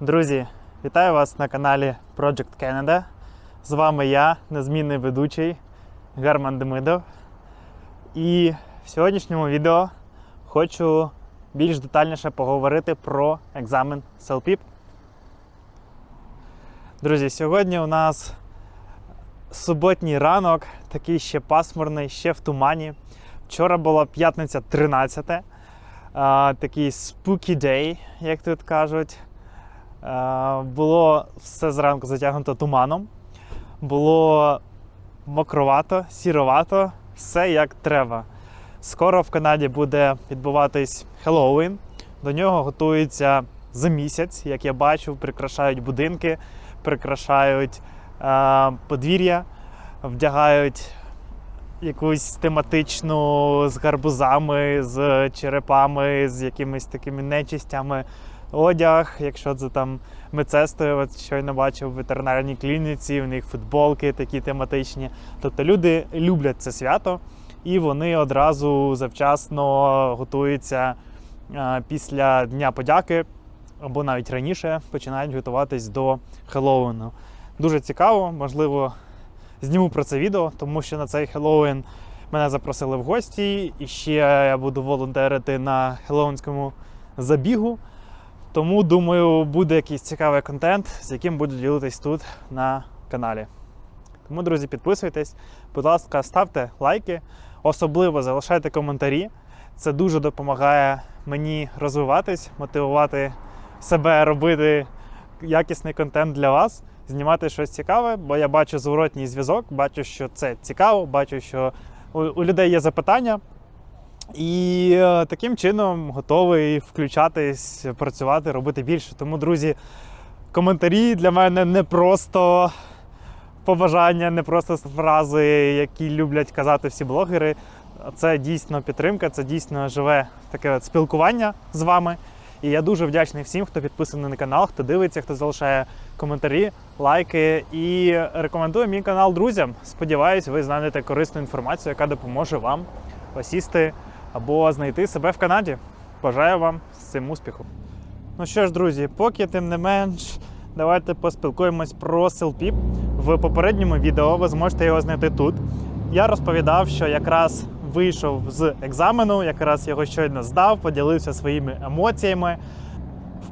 Друзі, вітаю вас на каналі Project Canada. З вами я, незмінний ведучий Герман Демидов. І в сьогоднішньому відео хочу більш детальніше поговорити про екзамен SELPIP. Друзі, сьогодні у нас суботній ранок, такий ще пасмурний, ще в тумані. Вчора була п'ятниця 13. Такий spooky day, як тут кажуть. Е, Було все зранку затягнуто туманом, було мокровато, сіровато, все як треба. Скоро в Канаді буде відбуватись Хеллоуін. До нього готуються за місяць, як я бачу, прикрашають будинки, прикрашають е, подвір'я, вдягають якусь тематичну з гарбузами, з черепами, з якимись такими нечистями одяг, якщо це там медсестри, от щойно бачив в ветеринарній клініці, в них футболки такі тематичні. Тобто люди люблять це свято, і вони одразу завчасно готуються е, після Дня подяки, або навіть раніше починають готуватись до Хеллоуіну. Дуже цікаво, можливо, зніму про це відео, тому що на цей Хеллоуін мене запросили в гості, і ще я буду волонтерити на хеллоуінському забігу. Тому думаю, буде якийсь цікавий контент, з яким буду ділитись тут на каналі. Тому, друзі, підписуйтесь, будь ласка, ставте лайки, особливо залишайте коментарі. Це дуже допомагає мені розвиватись, мотивувати себе робити якісний контент для вас, знімати щось цікаве, бо я бачу зворотній зв'язок, бачу, що це цікаво, бачу, що у, людей є запитання. І е, таким чином готовий включатись, працювати, робити більше. Тому, друзі, коментарі для мене не просто побажання, не просто фрази, які люблять казати всі блогери. Це дійсно підтримка, це дійсно живе таке спілкування з вами. І я дуже вдячний всім, хто підписаний на канал, хто дивиться, хто залишає коментарі, лайки і рекомендую мій канал друзям. Сподіваюсь, ви знайдете корисну інформацію, яка допоможе вам осісти або знайти себе в Канаді. Бажаю вам з цим успіху. Ну що ж, друзі, поки тим не менш, давайте поспілкуємось про селпіп. В попередньому відео ви зможете його знайти тут. Я розповідав, що якраз вийшов з екзамену, якраз його щойно здав, поділився своїми емоціями.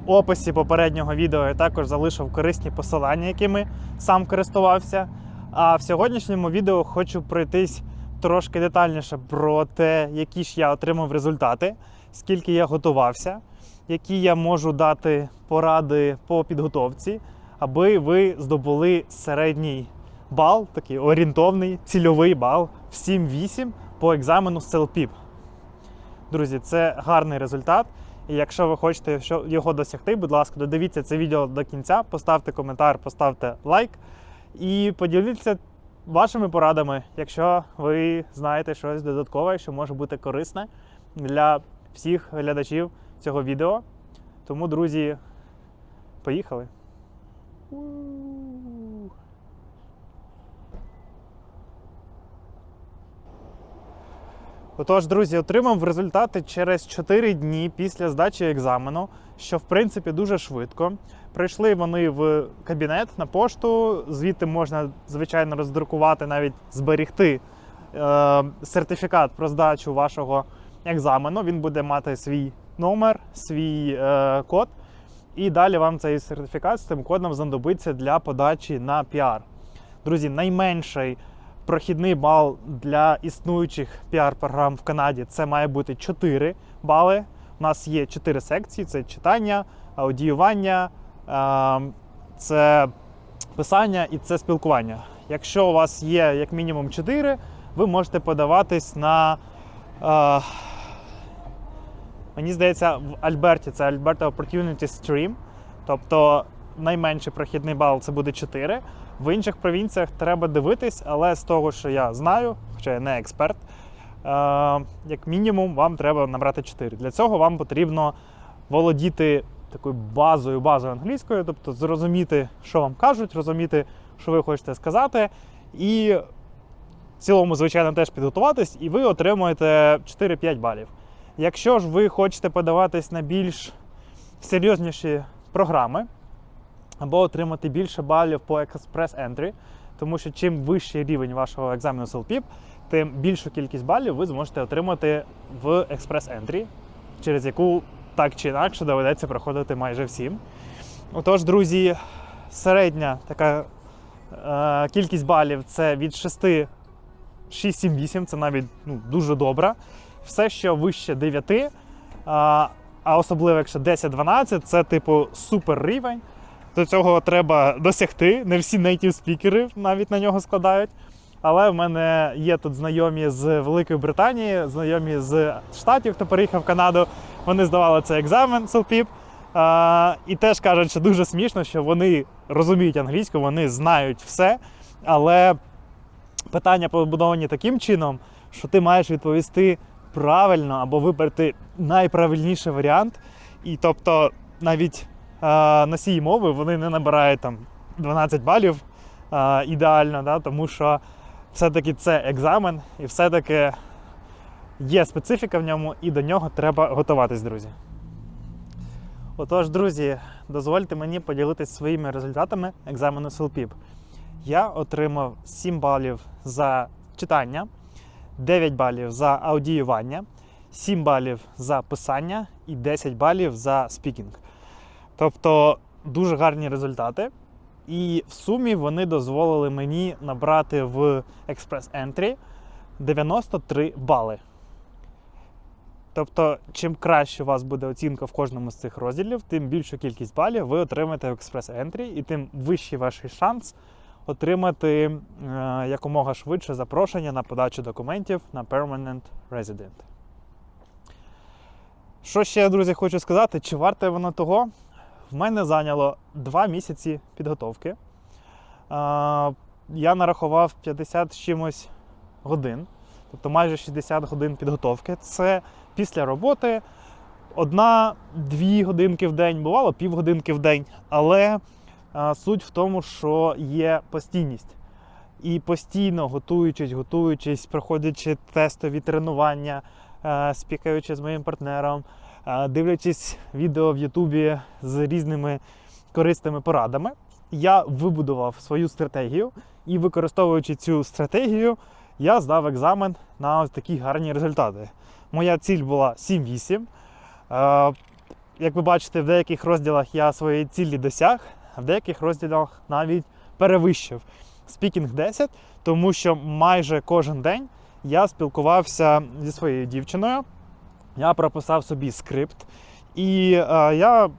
В описі попереднього відео я також залишив корисні посилання, якими сам користувався. А в сьогоднішньому відео хочу пройтись трошки детальніше про те, які ж я отримав результати, скільки я готувався, які я можу дати поради по підготовці, аби ви здобули середній бал, такий орієнтовний, цільовий бал в 7-8 по екзамену з CELPIP. Друзі, це гарний результат. І якщо ви хочете його досягти, будь ласка, додивіться це відео до кінця, поставте коментар, поставте лайк і поділіться вашими порадами, якщо ви знаєте щось додаткове, що може бути корисне для всіх глядачів цього відео. Тому, друзі, поїхали. Отож, друзі, отримав результати через 4 дні після здачі екзамену, що в принципі дуже швидко. Прийшли вони в кабінет на пошту. Звідти можна, звичайно, роздрукувати, навіть зберігти е, сертифікат про здачу вашого екзамену. Він буде мати свій номер, свій е, код. І далі вам цей сертифікат з цим кодом знадобиться для подачі на піар. Друзі, найменший прохідний бал для існуючих піар-програм в Канаді це має бути 4 бали. У нас є 4 секції: це читання, аудіювання, е, це писання і це спілкування. Якщо у вас є як мінімум 4, ви можете подаватись на. Е, Мені здається, в Альберті це Alberta Opportunity Stream. Тобто найменший прохідний бал це буде 4. В інших провінціях треба дивитись, але з того, що я знаю, хоча я не експерт, як мінімум вам треба набрати 4. Для цього вам потрібно володіти такою базою, базою англійською, тобто зрозуміти, що вам кажуть, розуміти, що ви хочете сказати, і в цілому, звичайно, теж підготуватись, і ви отримуєте 4-5 балів. Якщо ж ви хочете подаватись на більш серйозніші програми, або отримати більше балів по Entry, тому що чим вищий рівень вашого екзамену SLPIP, тим більшу кількість балів ви зможете отримати в Entry, через яку так чи інакше доведеться проходити майже всім. Отож, друзі, середня така е, кількість балів це від 6, 6-7-8, це навіть ну, дуже добре. Все, що вище 9, е, а особливо якщо 10-12, це типу супер рівень. До цього треба досягти. Не всі native спікери навіть на нього складають. Але в мене є тут знайомі з Великої Британії, знайомі з Штатів, хто переїхав в Канаду. Вони здавали цей екзамен SLPIP. І теж кажуть, що дуже смішно, що вони розуміють англійську, вони знають все. Але питання побудовані таким чином, що ти маєш відповісти правильно або вибрати найправильніший варіант. І тобто навіть е, носії мови вони не набирають там 12 балів ідеально, да, тому що все-таки це екзамен, і все-таки є специфіка в ньому, і до нього треба готуватись, друзі. Отож, друзі, дозвольте мені поділитися своїми результатами екзамену SLPIP. Я отримав 7 балів за читання, 9 балів за аудіювання, 7 балів за писання і 10 балів за спікінг. Тобто дуже гарні результати. І в сумі вони дозволили мені набрати в Express Entry 93 бали. Тобто, чим краще у вас буде оцінка в кожному з цих розділів, тим більшу кількість балів ви отримаєте в Express Entry, і тим вищий ваш шанс отримати е, якомога швидше запрошення на подачу документів на Permanent Resident. Що ще, друзі, хочу сказати, чи варте воно того? В мене зайняло 2 місяці підготовки. Я нарахував 50 з чимось годин, тобто майже 60 годин підготовки. Це після роботи одна-дві годинки в день, бувало півгодинки в день. Але суть в тому, що є постійність. І постійно готуючись, готуючись, проходячи тестові тренування, е, спікаючи з моїм партнером, дивлячись відео в Ютубі з різними корисними порадами, я вибудував свою стратегію і, використовуючи цю стратегію, я здав екзамен на ось такі гарні результати. Моя ціль була 7-8. Е, Як ви бачите, в деяких розділах я своєї цілі досяг, а в деяких розділах навіть перевищив. Спікінг 10, тому що майже кожен день я спілкувався зі своєю дівчиною. Я прописав собі скрипт, і е, я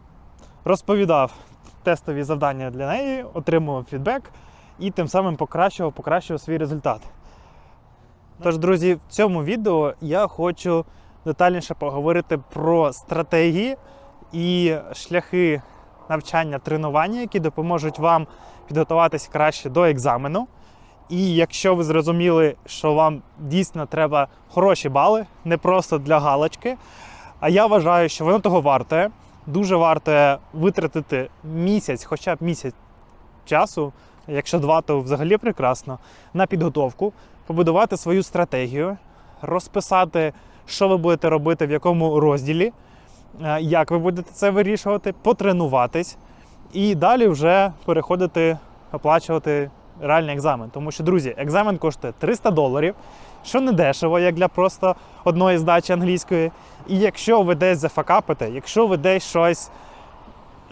розповідав тестові завдання для неї, отримував фідбек і тим самим покращував, покращував свій результат. Тож, друзі, в цьому відео я хочу детальніше поговорити про стратегії і шляхи навчання тренування, які допоможуть вам підготуватись краще до екзамену. І якщо ви зрозуміли, що вам дійсно треба хороші бали, не просто для галочки, а я вважаю, що воно того варте. Дуже варто витратити місяць, хоча б місяць часу, якщо два, то взагалі прекрасно, на підготовку, побудувати свою стратегію, розписати, що ви будете робити в якому розділі, е, як ви будете це вирішувати, потренуватись і далі вже переходити оплачувати реальний екзамен. Тому що, друзі, екзамен коштує 300 доларів, що не дешево, як для просто одної здачі англійської. І якщо ви десь зафакапите, якщо ви десь щось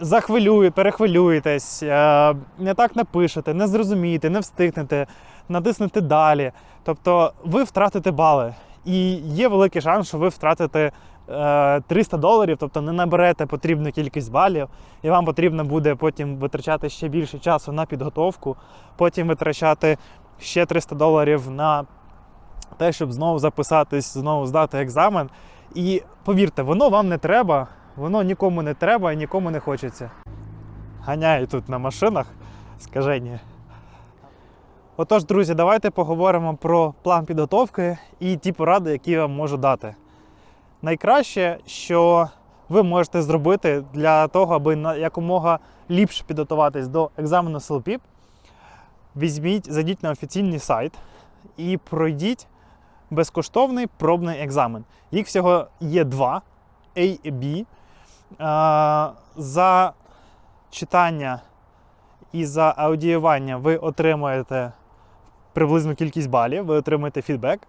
захвилює, перехвилюєтесь, е, не так напишете, не зрозумієте, не встигнете, натиснете далі. Тобто ви втратите бали. І є великий шанс, що ви втратите 300 доларів, тобто не наберете потрібну кількість балів, і вам потрібно буде потім витрачати ще більше часу на підготовку, потім витрачати ще 300 доларів на те, щоб знову записатись, знову здати екзамен. І повірте, воно вам не треба, воно нікому не треба і нікому не хочеться. Ганяю тут на машинах, скажені. Отож, друзі, давайте поговоримо про план підготовки і ті поради, які я вам можу дати. Найкраще, що ви можете зробити для того, аби якомога ліпше підготуватись до екзамену SLPIP, візьміть, зайдіть на офіційний сайт і пройдіть безкоштовний пробний екзамен. Їх всього є два A і B. За читання і за аудіювання ви отримуєте приблизну кількість балів, ви отримуєте фідбек.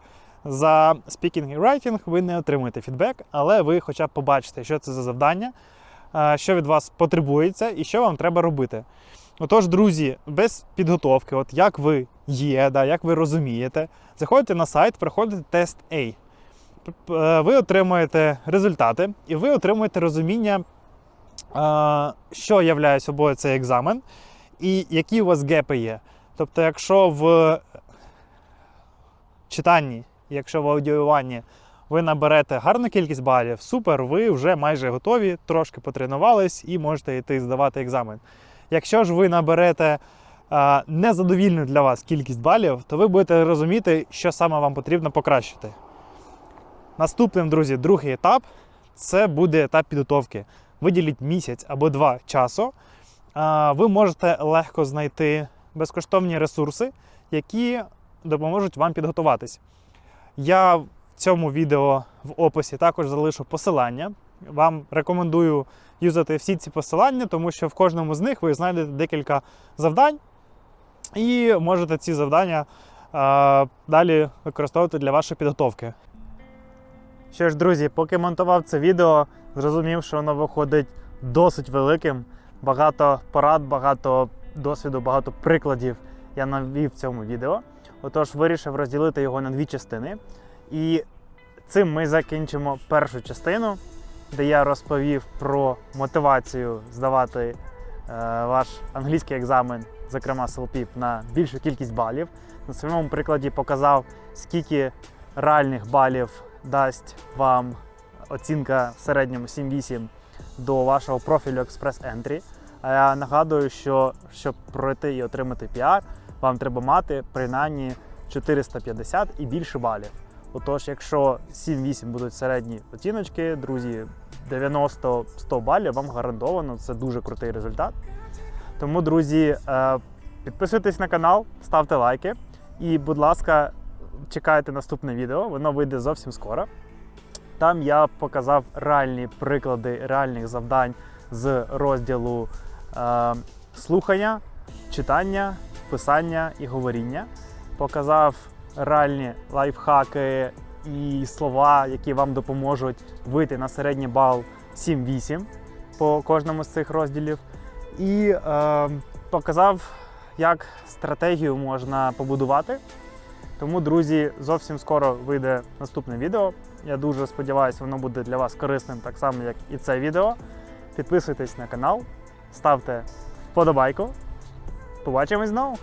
За speaking і writing ви не отримуєте фідбек, але ви хоча б побачите, що це за завдання, е, що від вас потребується і що вам треба робити. Отож, друзі, без підготовки, от як ви є, да, як ви розумієте, заходите на сайт, проходите тест A. Е, Ви отримуєте результати, і ви отримуєте розуміння, е, що являє собою цей екзамен, і які у вас гепи є. Тобто, якщо в читанні, якщо в аудіюванні ви наберете гарну кількість балів, супер, ви вже майже готові, трошки потренувались і можете йти здавати екзамен. Якщо ж ви наберете а, незадовільну для вас кількість балів, то ви будете розуміти, що саме вам потрібно покращити. Наступним, друзі, другий етап це буде етап підготовки. Виділіть місяць або два часу. А, Ви можете легко знайти безкоштовні ресурси, які допоможуть вам підготуватись. Я в цьому відео в описі також залишу посилання. Вам рекомендую юзати всі ці посилання, тому що в кожному з них ви знайдете декілька завдань і можете ці завдання а, далі використовувати для вашої підготовки. Що ж, друзі, поки монтував це відео, зрозумів, що воно виходить досить великим. Багато порад, багато досвіду, багато прикладів я навів в цьому відео. Отож, вирішив розділити його на дві частини. І цим ми закінчимо першу частину, де я розповів про мотивацію здавати е, ваш англійський екзамен, зокрема SLP, на більшу кількість балів. На своєму прикладі показав, скільки реальних балів дасть вам оцінка в середньому 7-8 до вашого профілю Express Entry. А я нагадую, що щоб пройти і отримати піар, вам треба мати принаймні 450 і більше балів. Отож, якщо 7-8 будуть середні оціночки, друзі, 90-100 балів вам гарантовано, це дуже крутий результат. Тому, друзі, е, підписуйтесь на канал, ставте лайки і, будь ласка, чекайте наступне відео, воно вийде зовсім скоро. Там я показав реальні приклади реальних завдань з розділу слухання, читання, писання і говоріння. Показав реальні лайфхаки і слова, які вам допоможуть вийти на середній бал 7-8 по кожному з цих розділів. І е, показав, як стратегію можна побудувати. Тому, друзі, зовсім скоро вийде наступне відео. Я дуже сподіваюся, воно буде для вас корисним так само, як і це відео. Підписуйтесь на канал, ставте вподобайку. Побачимось знову!